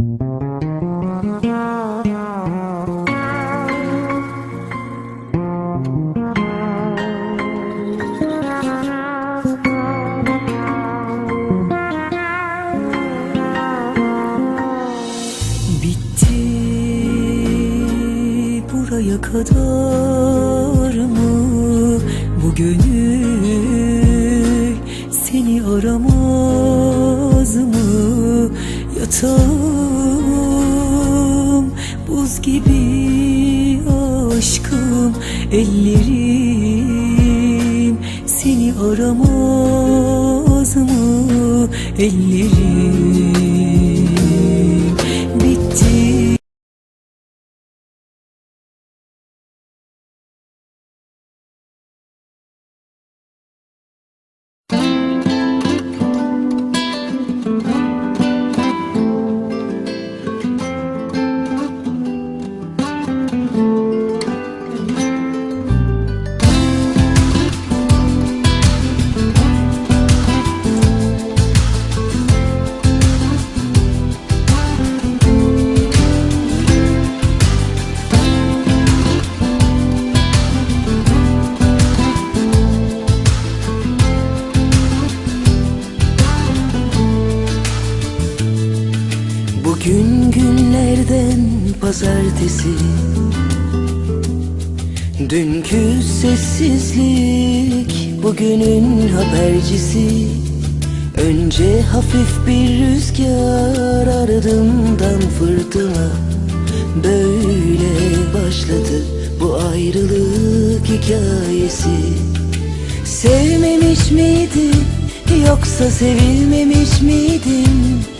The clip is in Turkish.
Buraya kadar mı? Bu gönül seni aramaz mı? Yatağım gibi aşkım ellerim. Seni aramaz mı ellerim günlerden pazartesi. Dünkü sessizlik bugünün habercisi. Önce hafif bir rüzgar ardından fırtına. Böyle başladı bu ayrılık hikayesi. Sevmemiş miydi yoksa sevilmemiş miydin?